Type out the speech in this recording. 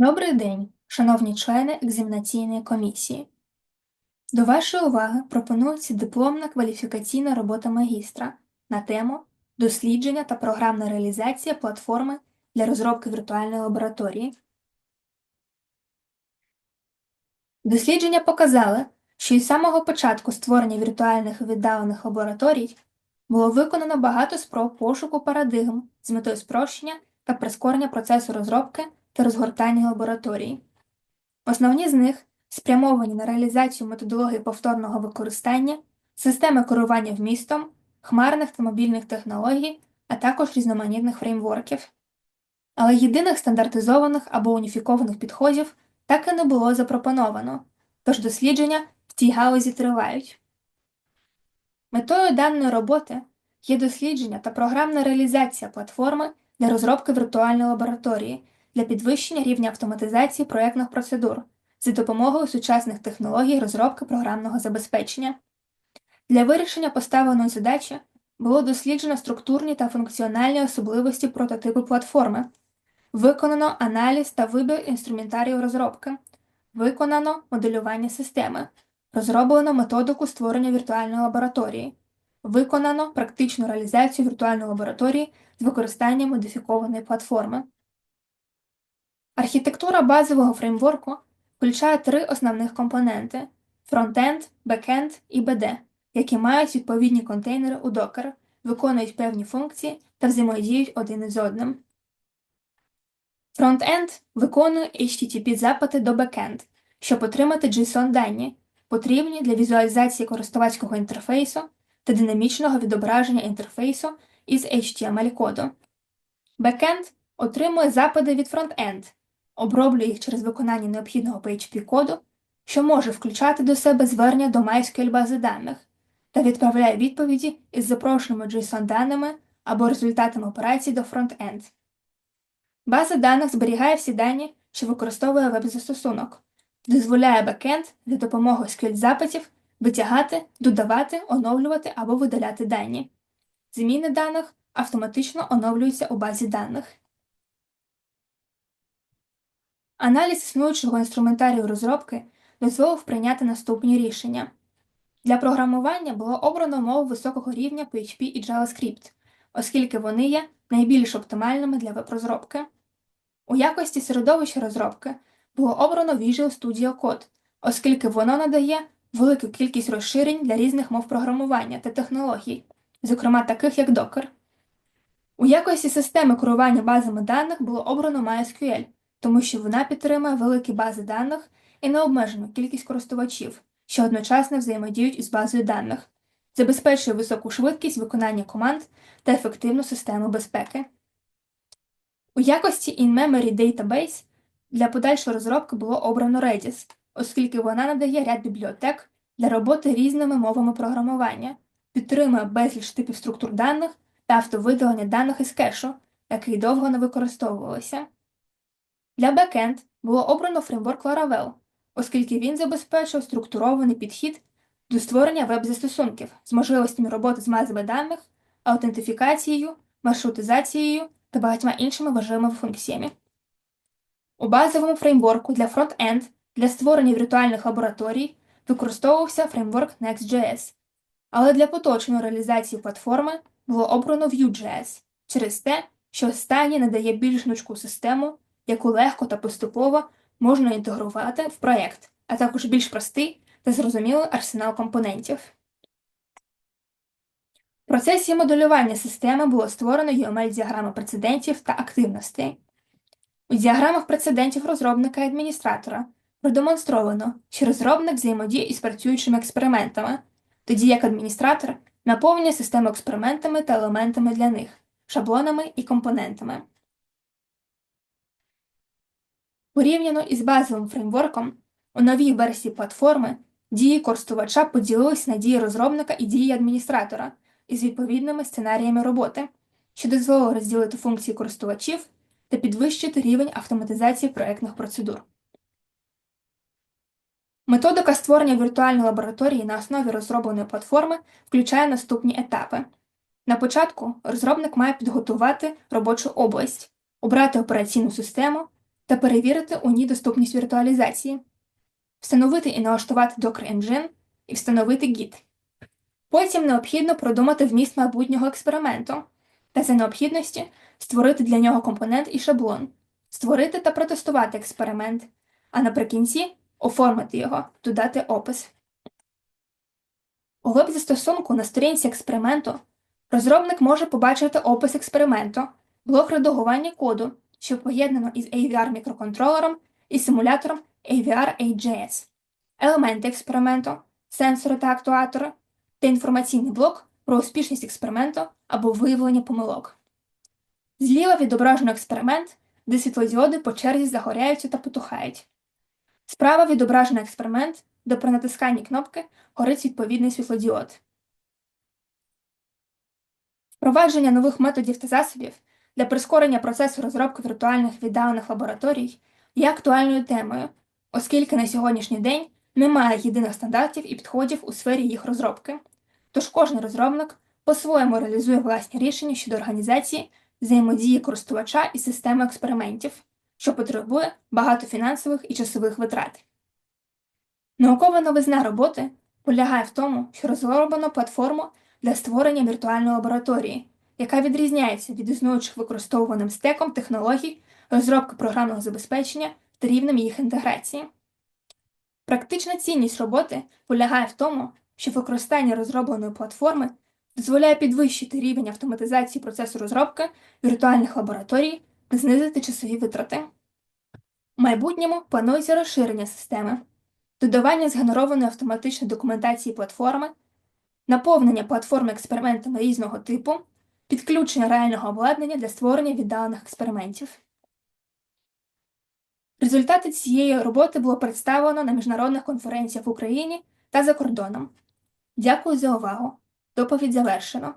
Добрий день, шановні члени екзаменаційної комісії. До вашої уваги пропонується дипломна кваліфікаційна робота магістра на тему Дослідження та програмна реалізація платформи для розробки віртуальної лабораторії. Дослідження показали, що із самого початку створення віртуальних віддалених лабораторій було виконано багато спроб пошуку парадигм з метою спрощення та прискорення процесу розробки та розгортання лабораторії. Основні з них спрямовані на реалізацію методології повторного використання, системи керування вмістом, хмарних та мобільних технологій, а також різноманітних фреймворків. Але єдиних стандартизованих або уніфікованих підходів так і не було запропоновано, тож дослідження в цій галузі тривають. Метою даної роботи є дослідження та програмна реалізація платформи для розробки віртуальної лабораторії для підвищення рівня автоматизації проєктних процедур за допомогою сучасних технологій розробки програмного забезпечення. Для вирішення поставленої задачі було досліджено структурні та функціональні особливості прототипу платформи, виконано аналіз та вибір інструментарію розробки, виконано моделювання системи, розроблено методику створення віртуальної лабораторії, виконано практичну реалізацію віртуальної лабораторії з використанням модифікованої платформи. Архітектура базового фреймворку включає три основних компоненти фронтенд, бекенд і BD, які мають відповідні контейнери у Docker, виконують певні функції та взаємодіють один із одним. Фронтенд виконує HTTP запити до бекенд, щоб отримати JSON дані, потрібні для візуалізації користувацького інтерфейсу та динамічного відображення інтерфейсу із HTML коду. Бекенд отримує запити від фронтенд, оброблює їх через виконання необхідного PHP коду, що може включати до себе звернення до MySQL бази даних та відправляє відповіді із запрошеними JSON даними або результатами операцій до фронтенд. База даних зберігає всі дані, що використовує веб-застосунок, дозволяє бекенд за допомогою SQL запитів витягати, додавати, оновлювати або видаляти дані. Зміни даних автоматично оновлюються у базі даних. Аналіз існуючого інструментарію розробки дозволив прийняти наступні рішення. Для програмування було обрано мову високого рівня PHP і JavaScript, оскільки вони є найбільш оптимальними для веб-розробки. У якості середовища розробки було обрано Visual Studio Code, оскільки воно надає велику кількість розширень для різних мов програмування та технологій, зокрема таких як Docker. У якості системи керування базами даних було обрано MySQL, тому що вона підтримує великі бази даних і необмежену кількість користувачів, що одночасно взаємодіють із базою даних, забезпечує високу швидкість виконання команд та ефективну систему безпеки. У якості In-Memory Database для подальшої розробки було обрано Redis, оскільки вона надає ряд бібліотек для роботи різними мовами програмування, підтримує безліч типів структур даних та автовидалення даних із кешу, який довго не використовувалися. Для бекенд було обрано фреймворк Laravel, оскільки він забезпечив структурований підхід до створення веб-застосунків з можливостями роботи з базами даних, аутентифікацією, маршрутизацією та багатьма іншими важливими функціями. У базовому фреймворку для фронт-енд для створення віртуальних лабораторій використовувався фреймворк Next.js, але для поточної реалізації платформи було обрано Vue.js через те, що останній надає більш гнучку систему яку легко та поступово можна інтегрувати в проєкт, а також більш простий та зрозумілий арсенал компонентів. В процесі моделювання системи було створено UML-діаграми прецедентів та активностей. У діаграмах прецедентів розробника і адміністратора продемонстровано, що розробник взаємодіє із працюючими експериментами, тоді як адміністратор наповнює систему експериментами та елементами для них, шаблонами і компонентами. Порівняно із базовим фреймворком, у новій версії платформи дії користувача поділилися на дії розробника і дії адміністратора із відповідними сценаріями роботи, що дозволило розділити функції користувачів та підвищити рівень автоматизації проєктних процедур. Методика створення віртуальної лабораторії на основі розробленої платформи включає наступні етапи. На початку розробник має підготувати робочу область, обрати операційну систему та перевірити у ній доступність віртуалізації, встановити і налаштувати Docker Engine і встановити Git. Потім необхідно продумати вміст майбутнього експерименту та за необхідності створити для нього компонент і шаблон, створити та протестувати експеримент, а наприкінці оформити його, додати опис. У веб-застосунку на сторінці експерименту розробник може побачити опис експерименту, блок редагування коду, що поєднано із AVR-мікроконтролером і симулятором AVR AJS, елементи експерименту, сенсори та актуатори та інформаційний блок про успішність експерименту або виявлення помилок. Зліва відображено експеримент, де світлодіоди по черзі загоряються та потухають. Справа відображено експеримент, де при натисканні кнопки горить відповідний світлодіод. Впровадження нових методів та засобів для прискорення процесу розробки віртуальних віддалених лабораторій є актуальною темою, оскільки на сьогоднішній день немає єдиних стандартів і підходів у сфері їх розробки. Тож кожен розробник по-своєму реалізує власні рішення щодо організації взаємодії користувача із системою експериментів, що потребує багато фінансових і часових витрат. Наукова новизна роботи полягає в тому, що розроблено платформу для створення віртуальної лабораторії, яка відрізняється від існуючих використовуваним стеком технологій розробки програмного забезпечення та рівнем їх інтеграції. Практична цінність роботи полягає в тому, що використання розробленої платформи дозволяє підвищити рівень автоматизації процесу розробки віртуальних лабораторій та знизити часові витрати. У майбутньому планується розширення системи, додавання згенерованої автоматичної документації платформи, наповнення платформи експериментами різного типу, підключення реального обладнання для створення віддалених експериментів. Результати цієї роботи було представлено на міжнародних конференціях в Україні та за кордоном. Дякую за увагу! Доповідь завершено.